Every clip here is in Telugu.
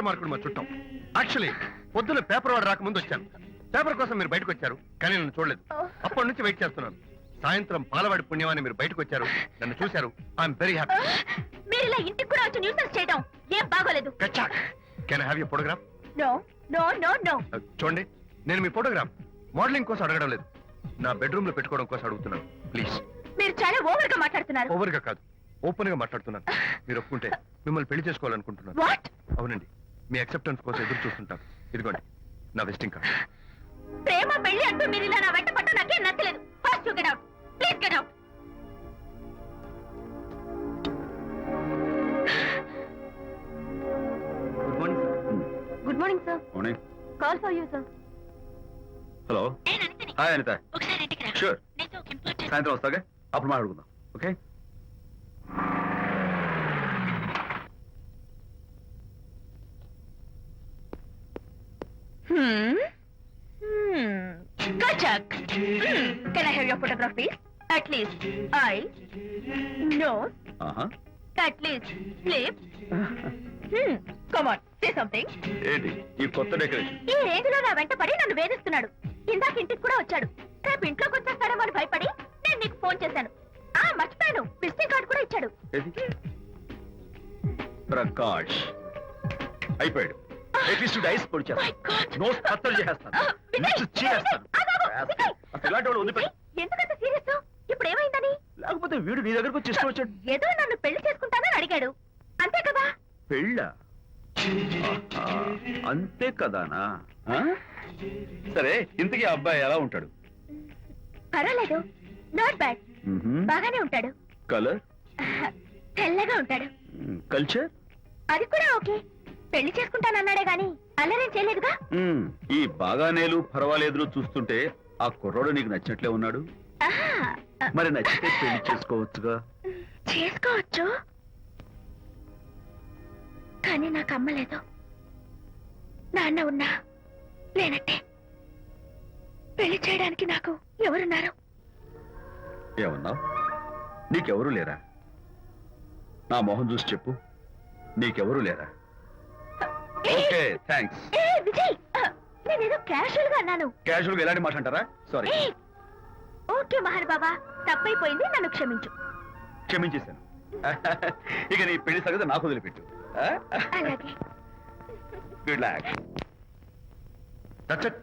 విక్రమార్కుడు మా చుట్టం. యాక్చువల్లీ పొద్దున పేపర్ వాడు రాకముందు వచ్చాను. పేపర్ కోసం మీరు బయటకు వచ్చారు కానీ నన్ను చూడలేదు. అప్పటి నుంచి వెయిట్ చేస్తున్నాను. సాయంత్రం పాలవాడి పుణ్యమాన్ని మీరు బయటకు వచ్చారు నన్ను చూశారు. ఐఎమ్ వెరీ హ్యాపీ మీరు ఇలా ఇంటికి కూడా వచ్చి న్యూసెన్స్ చేయడం ఏం బాగోలేదు. Can have you photograph no no no no చూడండి నేను మీ ఫోటోగ్రాఫ్ మోడలింగ్ కోసం అడగడం లేదు. నా బెడ్రూమ్లో పెట్టుకోవడం కోసం అడుగుతున్నాను. ప్లీజ్ మీరు చాలా ఓవర్గా మాట్లాడుతున్నారు. ఓవర్గా కాదు ఓపెన్గా మాట్లాడుతున్నాను. మీరు ఒప్పుకుంటే మిమ్మల్ని పెళ్ళి చేసుకోవాలనుకుంటున్నాను. అవునండి. మీ అక్సెప్టెన్స్ కోసం ఎదురు చూస్తుంటాను ఇదిగోండి నా విజిటింగ్ కార్డ్ ప్రేమ పెళ్ళి అంటూ మీరు ఇలా నా వెంట పట్ట నాకేం నచ్చలేదు. First you get out please get out good morning good morning sir morning call for you sir hello నేను హాయ్ అనిత ఒకసారి ఇంటికి రా. షూర్ ఒక ఇంపార్టెంట్ సాయంత్రం వస్తాగా అప్పుడు మాట్లాడుకుందాం. Okay Kachak. Hmm. Can I have your photograph, please? At least eye, nose, ఆహా at least lips. Hmm. Come on, say something. ఏంటి? ఈ కొత్త డెకరేషన్. ఈ రేంజ్లో నా వెంట పడి నన్ను వేధిస్తున్నాడు. ఇందాక ఇంటికి కూడా వచ్చాడు. రేపు ఇంట్లోకి వచ్చేస్తాడేమో అని భయపడి నేను నీకు ఫోన్ చేశాను. ఆ మర్చిపోయాను. విజిటింగ్ కార్డు కూడా ఇచ్చాడు. ఏది? ప్రకాష్. అయిపోయాడు. పొడి. నోస్ కత్తలు. అసలు ఇలాంటి వాడు. విజయ్, ఎందుకంత సీరియస్ ఇప్పుడు ఏమైందని? లేకపోతే వీడు నీ దగ్గరకు వచ్చి ఇష్టం వచ్చాడు ఏదో నన్ను పెళ్ళి చేసుకుంటానని అడిగాడు. అంతే కదా? పెళ్ళ? అంతే కదానా? సరే ఇంతకీ అబ్బాయి ఎలా ఉంటాడు? పర్వాలేదు. నాట్ బ్యాడ్ బాగానే ఉంటాడు. కలర్ తెల్లగా ఉంటాడు. కల్చర్ అది కూడా ఓకే. పెళ్ళి చేసుకుంటానన్నాడే గాని అల్లరేం చేయలేదుగా? ఈ బాగానేలు పర్వాలేదులు చూస్తుంటే ఆ కుర్రోడు నీకు నచ్చినట్లే ఉన్నాడు? మరి నచ్చితే పెళ్ళి చేసుకోవచ్చుగా? చేసుకోవచ్చు. కానీ నాకు అమ్మలేదు నాన్న ఉన్నా లేనట్టే. పెళ్ళి చేయడానికి నాకు ఎవరున్నారు? ఏమన్నావు నీకెవరు లేరా? నా మొహం చూసి చెప్పు. నీకెవరు లేరా? థ్యాంక్స్ ఏ విజయ్ ఆ, నేనేదో క్యాషువల్గా అన్నాను. క్యాజువల్గా ఎలాంటి మాట అంటారా సారీ ఏ, ఓకే మహర్ బాబా తప్పైపోయింది నన్ను క్షమించు. క్షమించేశాను. ఇక నీ పెళ్ళి సంగతి నాకు వదిలిపెట్టు. అలాగే. Good luck that's it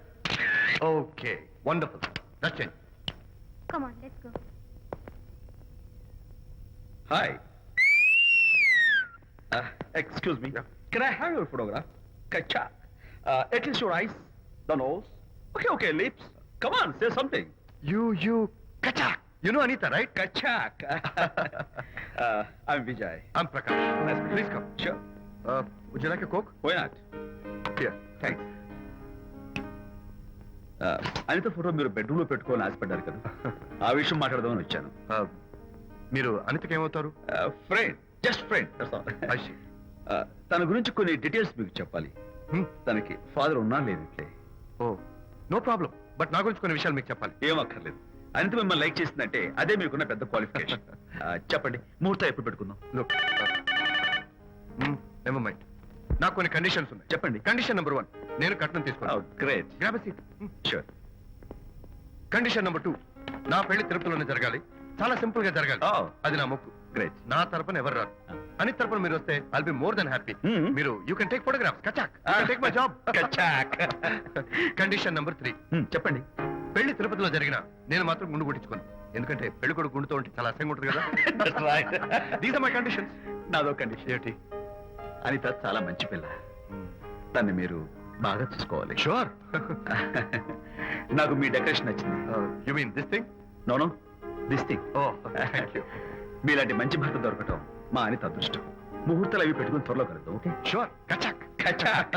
okay wonderful that's it come on let's go hi excuse me can I have your photograph kachcha at least your eyes the nose okay okay lips come on say something you you కచా you know Anitha right కచ్చాక్ I'm Vijay I'm Prakash Nice meeting you. Please come sure would you like a Coke why not here thanks Anitha photo మీరు బెడ్రూమ్లో పెట్టుకోవాలని ఆశపడ్డారు కదా. ఆ విషయం మాట్లాడదామని వచ్చాను. Uh, మీరు అనితకి ఏమవుతారు friend just friend I see. తన గురించి కొన్ని డీటెయిల్స్ మీకు చెప్పాలి? తనకి ఫాదర్ ఉన్నా లేదంటే ఓ నో ప్రాబ్లం. బట్ నా గురించి కొన్ని విషయాలు మీకు చెప్పాలి. ఏం అక్కర్లేదు. అనిత మిమ్మల్ని లైక్ చేసిందంటే అదే మీకున్న పెద్ద క్వాలిఫికేషన్. చెప్పండి. ముహూర్తం ఎప్పుడు పెట్టుకుందాం? నెవర్ మైండ్ నాకు కొన్ని కండిషన్స్ ఉన్నాయి. చెప్పండి. కండిషన్ నెంబర్ వన్ నేను కట్నం షూర్ కండిషన్ నెంబర్ టూ నా పెళ్ళి తిరుపతిలోనే జరగాలి. చాలా సింపుల్గా జరగాలి. Oh. అది నా మొక్కు. గ్రేట్ నా తరపున ఎవరు రారు? అని తరపున మీరు వస్తే I'll be more then happy Hmm. మీరు యూ కెన్ టేక్ ఫోటోగ్రాఫ్ కచాక్ టేక్ మై జాబ్ కచాక్ కండిషన్ నెంబర్ త్రీ చెప్పండి. పెళ్ళి తిరుపతిలో జరిగిన నేను మాత్రం గుండు కొట్టించుకోను. ఎందుకంటే పెళ్ళి కొడుకు గుండుతో ఉంటే చాలా అసహ్యంగా ఉంటుంది కదా. దీస్ ఆర్ మై కండిషన్స్ నాదో కండిషన్ ఏంటి అనిత చాలా మంచి పిల్ల. దాన్ని మీరు బాగా చూసుకోవాలి. షూర్ నాకు మీ డెకరేషన్ నచ్చింది. You mean this thing no no this thing oh thank you మీలాంటి మంచి భర్త దొరకటం మా అనిత అదృష్టం. ముహూర్తాలు అవి పెట్టుకుని త్వరలో కలుద్దాం ఓకే? షూర్ కచాక్ కచాక్